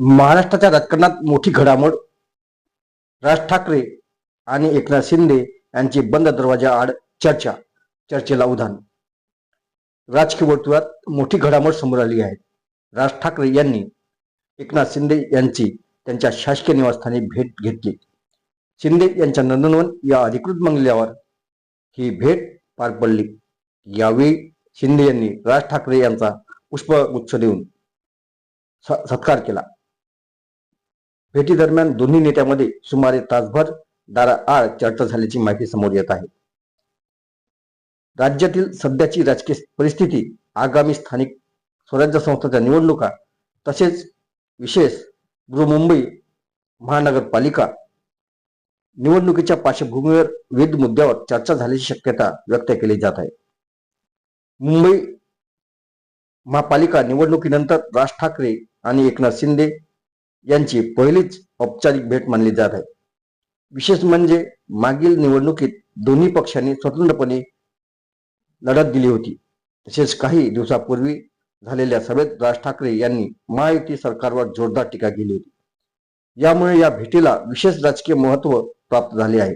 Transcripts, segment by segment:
महाराष्ट्राच्या राजकारणात मोठी घडामोड. राज ठाकरे आणि एकनाथ शिंदे यांची बंद दरवाजा आड चर्चा चर्चेला उधाण. राजकीय वर्तुळात मोठी घडामोड समोर आली आहे. राज ठाकरे यांनी एकनाथ शिंदे यांची त्यांच्या शासकीय निवासस्थानी भेट घेतली. शिंदे यांच्या नंदनवन या अधिकृत बंगल्यावर ही भेट पार पडली. यावेळी शिंदे यांनी राज ठाकरे यांचा पुष्पगुच्छ देऊन स- सत्कार केला. भेटीदरम्यान दोन्ही नेत्यामध्ये सुमारे तासभर दाराआड चर्चा झाल्याची माहिती समोर येत आहे. राज्यातील सध्याची राजकीय परिस्थिती आगामी स्थानिक स्वराज्य संस्थांच्या निवडणुका तसेच विशेष बृहमुंबई महानगरपालिका निवडणुकीच्या पार्श्वभूमीवर विविध मुद्द्यावर चर्चा झाल्याची शक्यता व्यक्त केली जात आहे. मुंबई महापालिका निवडणुकीनंतर राज ठाकरे आणि एकनाथ शिंदे यांची पहिलीच औपचारिक भेट मानली जात आहे. विशेष म्हणजे मागील निवडणुकीत दोन्ही पक्षांनी स्वतंत्रपणे लढत दिली होती. तसेच काही दिवसापूर्वी झालेल्या सभेत राज ठाकरे यांनी महायुती सरकारवर जोरदार टीका केली होती. यामुळे या भेटीला विशेष राजकीय महत्त्व प्राप्त झाले आहे.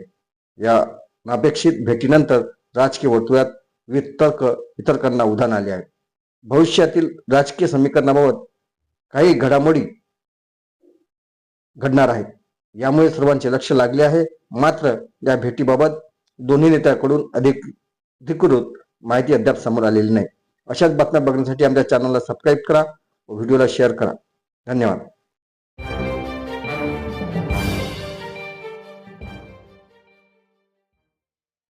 या अपेक्षित भेटीनंतर राजकीय वर्तुळात वितर्क वितर्कांना उधाण आले आहे. भविष्यातील राजकीय समीकरणाबाबत काही घडामोडी घडणार आहेत यामुळे सर्वांचे लक्ष लागले आहे. मात्र या भेटीबाबत दोन्ही नेत्याकडून अधिक अधिकृत माहिती अद्याप समोर आलेली नाही. अशाच बातम्या बघण्यासाठी आमच्या चॅनलला सबस्क्राईब करा व व्हिडिओला शेअर करा. धन्यवाद.